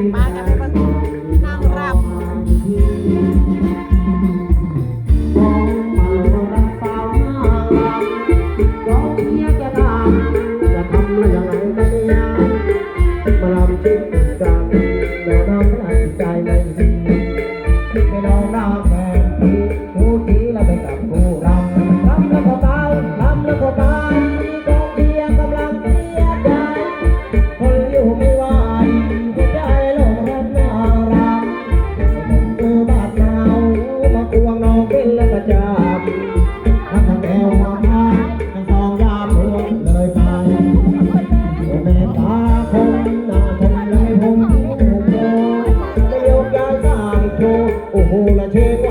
reminder. โอ้โหละเชก็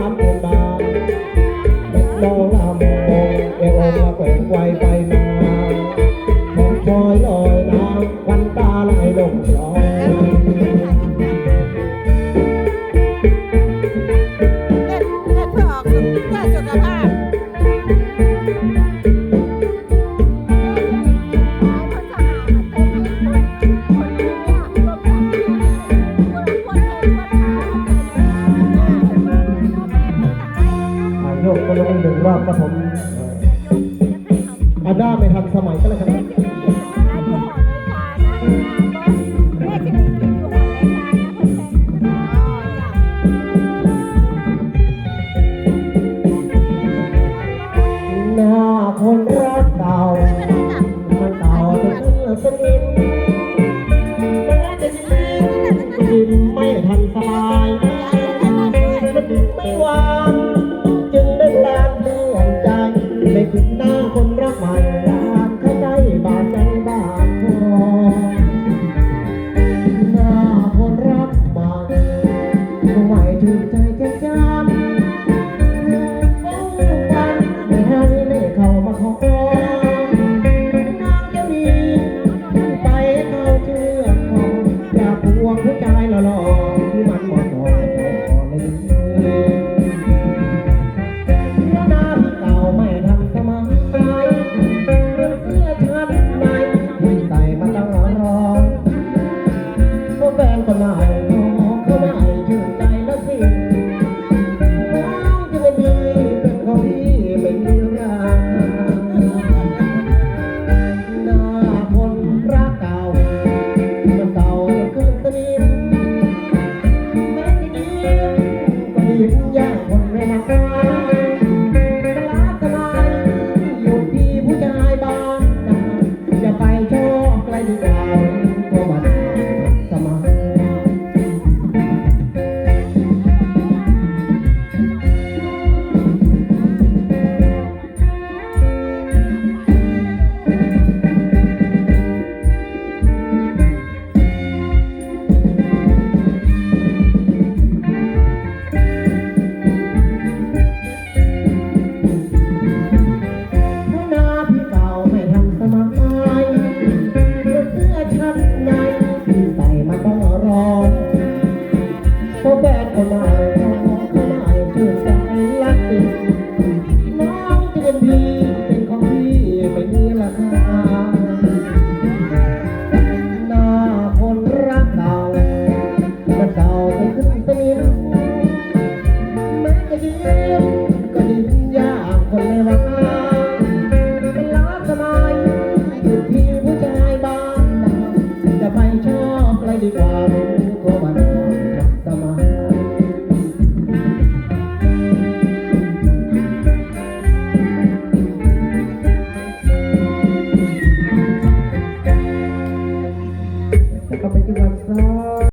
โยกคนละหนึ่งรอบครับผมอาด้าไม่ทันสมัยก็แล้วกันหน้าคนรักเต่ามัเก่าจนเสนิมแสินิม no. ยิ้มแย้มคนแม่นาลาดตลาดยู่ที่ผู้ชายบานอย่ไปโชคไกลดี ก่าไปขึ้นไปนินแม้จะยิ้ก็ยิ้มยากคนในวังเป็นล้านสมอยู่ทีผู้ชายบ้านจะไปชอบอะรดีกว่า